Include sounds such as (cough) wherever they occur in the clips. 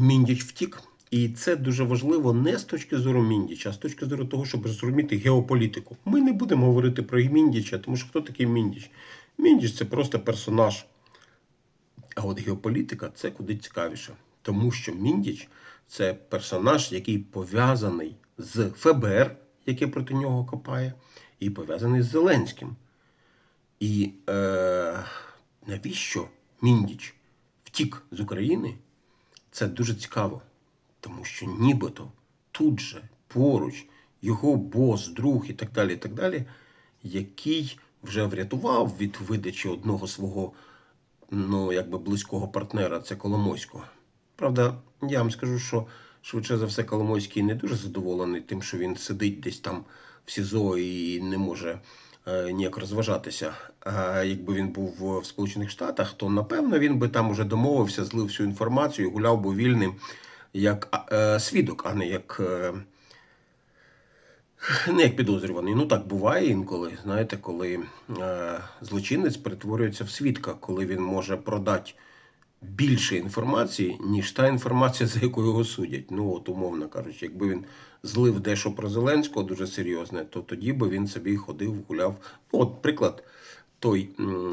Міндіч втік. І це дуже важливо не з точки зору Міндіча, а з точки зору того, щоб зрозуміти геополітику. Ми не будемо говорити про Міндіча, тому що хто такий Міндіч? Міндіч це просто персонаж. А от геополітика це куди цікавіше. Тому що Міндіч це персонаж, який пов'язаний з ФБР, яке проти нього копає, і пов'язаний з Зеленським. І е, навіщо Міндіч втік з України? Це дуже цікаво, тому що нібито тут же поруч його бос, друг і так далі, і так далі, який вже врятував від видачі одного свого ну, якби близького партнера, це Коломойського. Правда, я вам скажу, що швидше за все Коломойський не дуже задоволений тим, що він сидить десь там СІЗО і не може е, ніяк розважатися. А якби він був в Сполучених Штатах, то напевно він би там уже домовився, злив всю інформацію гуляв би вільним як е, свідок, а не як. Е, не як підозрюваний. Ну так буває інколи. Знаєте, коли е, злочинець перетворюється в свідка, коли він може продати більше інформації, ніж та інформація, (laughs) за яку його судять. Ну, от, умовно кажучи, якби він злив дещо про Зеленського дуже серйозне, то тоді би він собі ходив, гуляв. Ну, от приклад. Той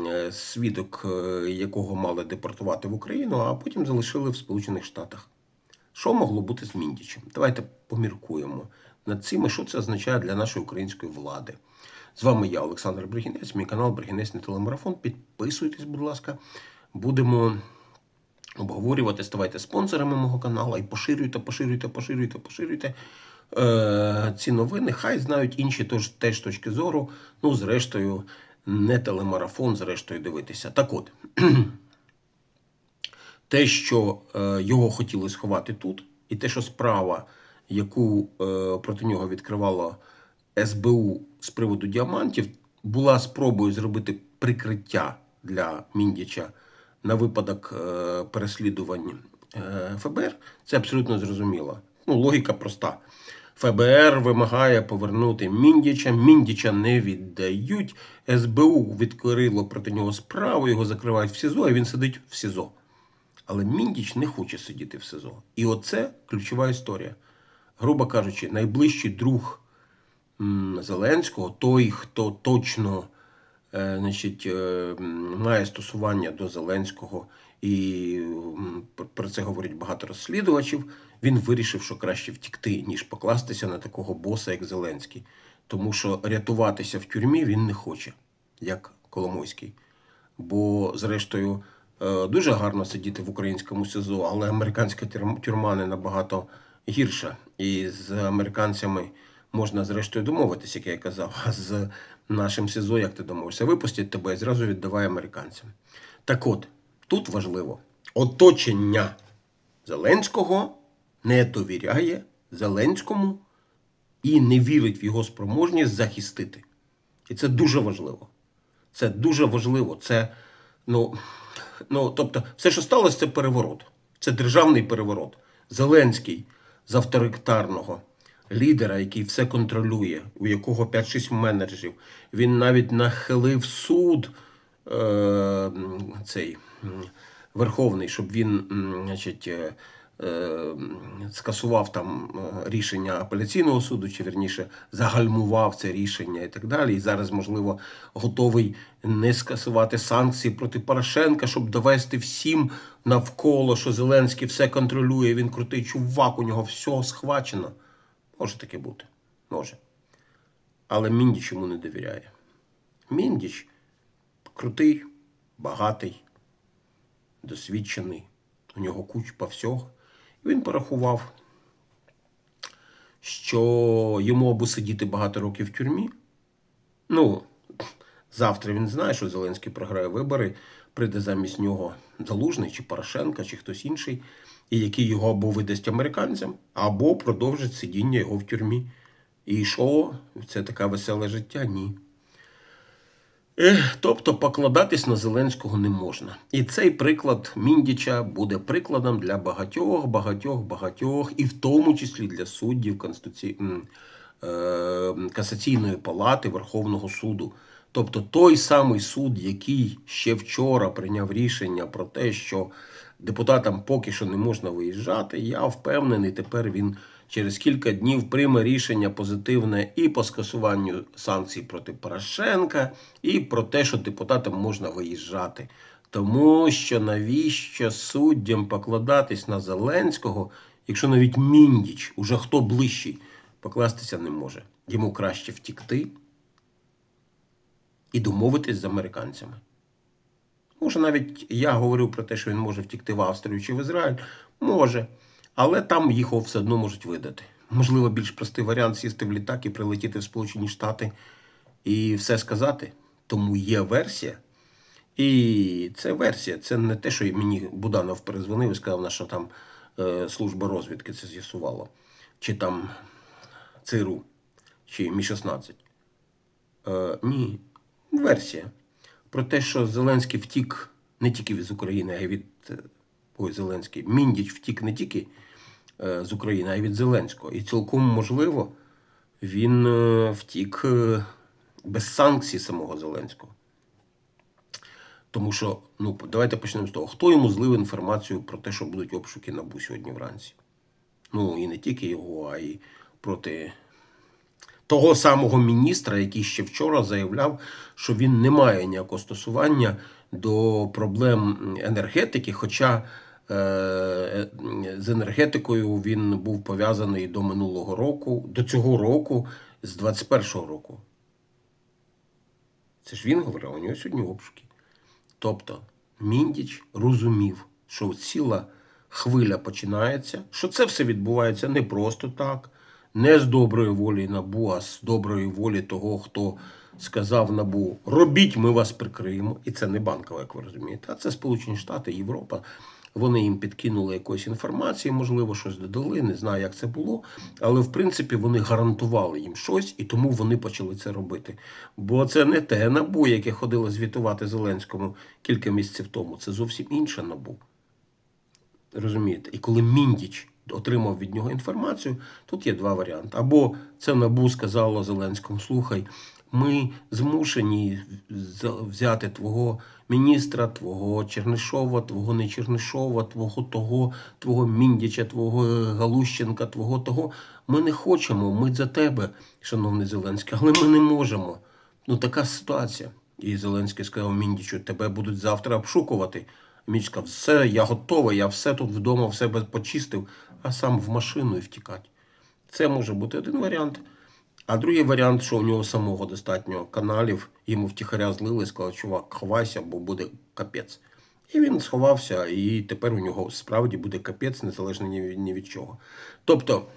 е, свідок, е, якого мали депортувати в Україну, а потім залишили в Сполучених Штатах. Що могло бути з Міндічем? Давайте поміркуємо над цим, і що це означає для нашої української влади. З вами я, Олександр Бригінець, мій канал Бригінець на телемарафон. Підписуйтесь, будь ласка. Будемо обговорювати, ставайте спонсорами мого каналу і поширюйте, поширюйте, поширюйте, поширюйте е, ці новини. Хай знають інші тож, теж точки зору. Ну, зрештою, не телемарафон, зрештою, дивитися. Так от. (clears throat) те, що е, його хотіли сховати тут, і те, що справа, яку е, проти нього відкривало СБУ з приводу діамантів, була спробою зробити прикриття для Міндіча на випадок е, переслідувань е, ФБР, це абсолютно зрозуміло. Ну, логіка проста. ФБР вимагає повернути Міндіча. Міндіча не віддають. СБУ відкрило проти нього справу, його закривають в СІЗО, і він сидить в СІЗО. Але Міндіч не хоче сидіти в СИЗО. І оце ключова історія. Грубо кажучи, найближчий друг Зеленського, той, хто точно значить, е, має стосування до Зеленського, і про це говорять багато розслідувачів, він вирішив, що краще втікти, ніж покластися на такого боса, як Зеленський. Тому що рятуватися в тюрмі він не хоче, як Коломойський. Бо, зрештою, Е, Дуже гарно сидіти в українському СИЗО, але американська тюрма не набагато гірша. І з американцями можна зрештою домовитися, як я казав. А (laughs) з нашим СИЗО, як ти домовишся, випустять тебе і зразу віддавай американцям. Так от, тут важливо, оточення Зеленського не довіряє Зеленському і не вірить в його спроможність захистити. І це дуже важливо. Це дуже важливо. Це, ну, ну, тобто, все, що сталося, це переворот. Це державний переворот. Зеленський з авторитарного лідера, який все контролює, у якого 5-6 менеджерів. Він навіть нахилив суд е, цей Верховний, щоб він значить, е, е, скасував там е, рішення апеляційного суду, чи верніше загальмував це рішення і так далі. І зараз, можливо, готовий не скасувати санкції проти Порошенка, щоб довести всім навколо, що Зеленський все контролює. Він крутий чувак, у нього все схвачено. Може таке бути. Може. Але Міндіч йому не довіряє. Міндіч крутий, багатий, досвідчений. У нього кучпа всього. І він порахував, що йому або сидіти багато років в тюрмі. Ну, завтра він знає, що Зеленський програє вибори, прийде замість нього Залужний чи Порошенка, чи хтось інший, і який його або видасть американцям, або продовжить сидіння його в тюрмі. І що? Це таке веселе життя? Ні. Тобто покладатись на Зеленського не можна. І цей приклад Міндіча буде прикладом для багатьох, багатьох, багатьох, і в тому числі для суддів Конституці... е, Касаційної палати Верховного суду. Тобто той самий суд, який ще вчора прийняв рішення про те, що депутатам поки що не можна виїжджати. Я впевнений, тепер він через кілька днів прийме рішення позитивне і по скасуванню санкцій проти Порошенка, і про те, що депутатам можна виїжджати. Тому що навіщо суддям покладатись на Зеленського, якщо навіть Міндіч, уже хто ближчий, покластися не може. Йому краще втікти і домовитись з американцями. Може, навіть я говорив про те, що він може втікти в Австрію чи в Ізраїль. Може. Але там їх все одно можуть видати. Можливо, більш простий варіант сісти в літак і прилетіти в Сполучені Штати і все сказати. Тому є версія. І це версія. Це не те, що мені Буданов перезвонив і сказав, що там е, служба розвідки це з'ясувала. Чи там ЦРУ, чи Мі-16. Е, ні, версія. Про те, що Зеленський втік не тільки з України, а й від. е, Ой, Зеленський. Міндіч втік не тільки е, з України, а й від Зеленського. І цілком можливо, він е, втік без санкцій самого Зеленського. Тому що, ну, давайте почнемо з того, хто йому злив інформацію про те, що будуть обшуки НАБУ сьогодні вранці. Ну, і не тільки його, а й проти того самого міністра, який ще вчора заявляв, що він не має ніякого стосування до проблем енергетики, хоча е, з енергетикою він був пов'язаний до минулого року, до цього року, з 21-го року. Це ж він говорив, у нього сьогодні обшуки. Тобто Міндіч розумів, що ціла хвиля починається, що це все відбувається не просто так, не з доброї волі набу, а з доброї волі того, хто сказав набу: робіть, ми вас прикриємо. І це не банкове, як ви розумієте, а це Сполучені Штати, Європа. Вони їм підкинули якоїсь інформації, можливо, щось додали, не знаю, як це було. Але в принципі вони гарантували їм щось, і тому вони почали це робити. Бо це не те набу, яке ходило звітувати Зеленському кілька місяців тому. Це зовсім інше набу. Розумієте? І коли Міндіч отримав від нього інформацію, тут є два варіанти. Або це набу сказало Зеленському: слухай, ми змушені взяти твого міністра, твого Чернишова, твого не Чернишова, твого того, твого Міндіча, твого Галущенка, твого того. Ми не хочемо, ми за тебе, шановний Зеленський, але ми не можемо. Ну така ситуація. І Зеленський сказав Міндічу, тебе будуть завтра обшукувати. Міч сказав, все, я готовий, я все тут вдома в себе почистив, а сам в машину і втікати. Це може бути один варіант. А другий варіант, що у нього самого достатньо каналів, йому втіхаря злили, сказали, чувак, ховайся, бо буде капець. І він сховався, і тепер у нього справді буде капець, незалежно ні від, ні від чого. Тобто,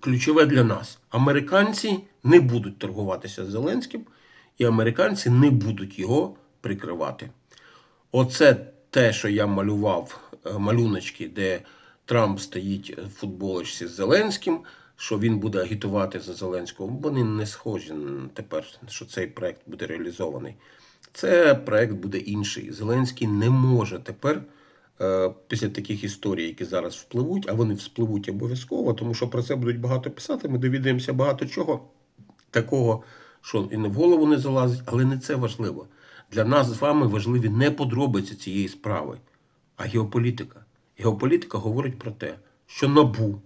ключове для нас: американці не будуть торгуватися з Зеленським, і американці не будуть його прикривати. Оце те, що я малював е, малюночки, де Трамп стоїть в футболочці з Зеленським, що він буде агітувати за Зеленського. Вони не схожі тепер, що цей проект буде реалізований. Це проект буде інший. Зеленський не може тепер, е, після таких історій, які зараз впливуть, а вони вспливуть обов'язково, тому що про це будуть багато писати. Ми довідаємося багато чого такого, що і не в голову не залазить, але не це важливо. Для нас з вами важливі не подробиці цієї справи, а геополітика. Геополітика говорить про те, що НАБУ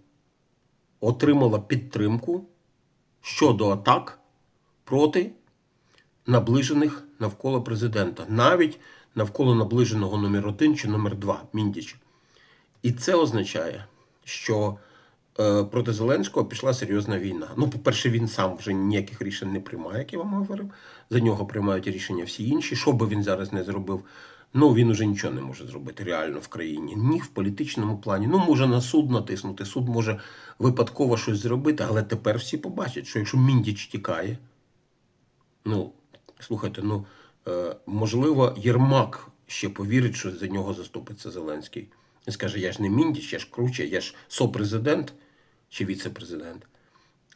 отримала підтримку щодо атак проти наближених навколо президента, навіть навколо наближеного номер 1 чи номер 2 Міндіча. І це означає, що е, проти Зеленського пішла серйозна війна. Ну, по-перше, він сам вже ніяких рішень не приймає, як я вам говорив. За нього приймають рішення всі інші. Що би він зараз не зробив, ну він уже нічого не може зробити реально в країні. Ні в політичному плані. Ну, може на суд натиснути. Суд може випадково щось зробити, але тепер всі побачать, що якщо Міндіч тікає, ну, слухайте, ну е, можливо, Єрмак ще повірить, що за нього заступиться Зеленський. І скаже: я ж не Міндіч, я ж круче, я ж сопрезидент чи віце-президент.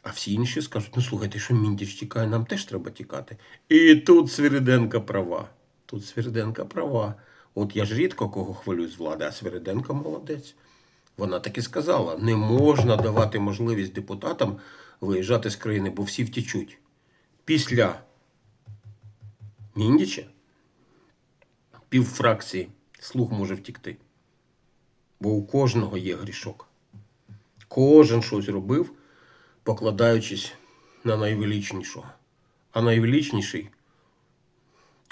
А всі інші скажуть: ну слухайте, що Міндіч тікає, нам теж треба тікати. І тут Свириденка права. Тут Свириденка права. От я ж рідко кого хвалю з влади, а Свириденко молодець. Вона так і сказала: не можна давати можливість депутатам виїжджати з країни, бо всі втічуть. Після Міндіча пів фракції слуг може втікти. Бо у кожного є грішок. Кожен щось робив, покладаючись на найвеличнішого. А найвеличніший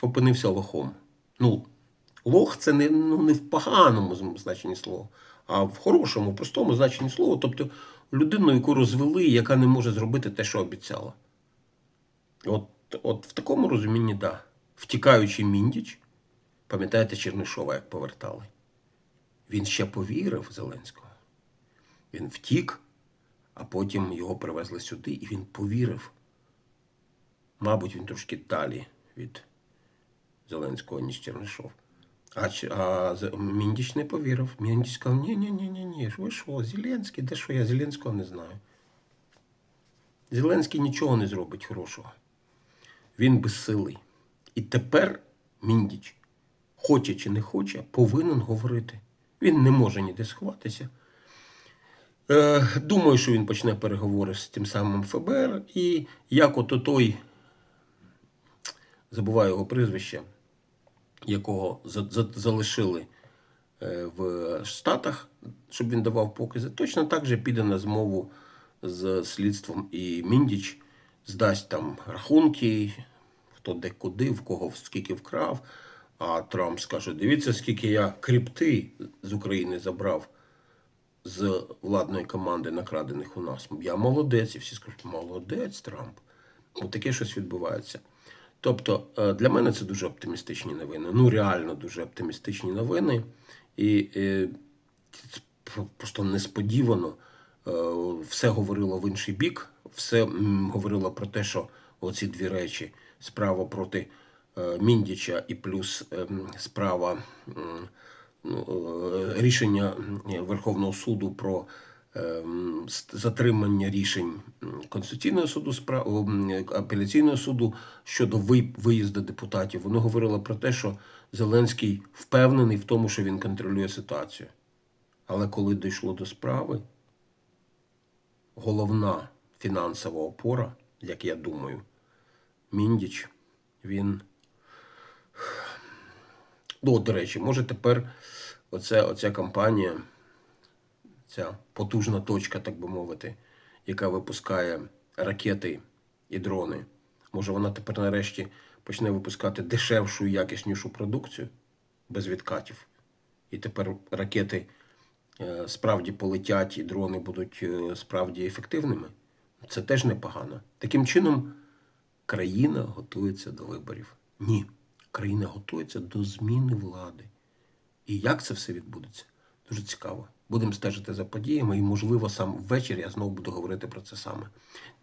опинився лохом. Ну, лох це не, ну, не в поганому значенні слова, а в хорошому, простому значенні слова. Тобто людину, яку розвели, яка не може зробити те, що обіцяла. От, от в такому розумінні, так. Да. Втікаючи міндіч, пам'ятаєте Чернишова, як повертали? Він ще повірив Зеленського. Він втік, а потім його привезли сюди, і він повірив. Мабуть, він трошки далі від Зеленського, ніж Чернишов. А, а Міндіч не повірив. Міндіч сказав, ні, ні, ні, ні, ні. Ви що, Зеленський? Де що я Зеленського не знаю. Зеленський нічого не зробить хорошого. Він безсилий. І тепер Міндіч, хоче чи не хоче, повинен говорити. Він не може ніде сховатися. Е, думаю, що він почне переговори з тим самим ФБР. І як ото той, забуваю його прізвище, якого за- за- залишили е, в Штатах, щоб він давав покази, точно так же піде на змову з слідством і Міндіч здасть там рахунки, хто де куди, в кого скільки вкрав. А Трамп скаже: дивіться, скільки я крипти з України забрав з владної команди, накрадених у нас. Я молодець, і всі скажуть, молодець, Трамп. От таке щось відбувається. Тобто, е, для мене це дуже оптимістичні новини. Ну, реально дуже оптимістичні новини. І е, це просто несподівано е, все говорило в інший бік, все говорило про те, що оці дві речі: справа проти е, Міндіча і плюс ем, справа ну, е, рішення Верховного суду про затримання рішень Конституційного суду апеляційного суду щодо виїзду депутатів. Воно говорило про те, що Зеленський впевнений в тому, що він контролює ситуацію. Але коли дійшло до справи, головна фінансова опора, як я думаю, Міндіч, він. Ну, до речі, може тепер оце, оця компанія, ця потужна точка, так би мовити, яка випускає ракети і дрони, може вона тепер нарешті почне випускати дешевшу і якіснішу продукцію без відкатів. І тепер ракети е, справді полетять і дрони будуть е, справді ефективними. Це теж непогано. Таким чином, країна готується до виборів. Ні, країна готується до зміни влади. І як це все відбудеться? Дуже цікаво. Будемо стежити за подіями, і, можливо, сам ввечері я знову буду говорити про це саме.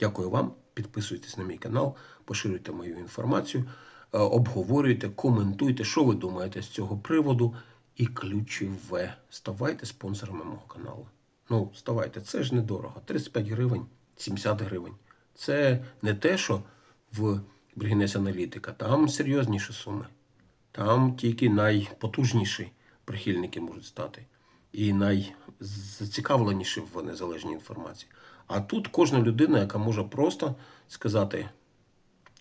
Дякую вам. Підписуйтесь на мій канал, поширюйте мою інформацію, е, обговорюйте, коментуйте, що ви думаєте з цього приводу. І ключове, ставайте спонсорами мого каналу. Ну, ставайте, це ж недорого. 35 гривень, 70 гривень. Це не те, що в Бригінес аналітика. Там серйозніші суми. Там тільки найпотужніші прихильники можуть стати. І найзацікавленіші в незалежній інформації. А тут кожна людина, яка може просто сказати: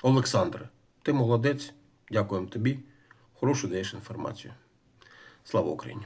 Олександре, ти молодець, дякуємо тобі, хорошу даєш інформацію. Слава Україні!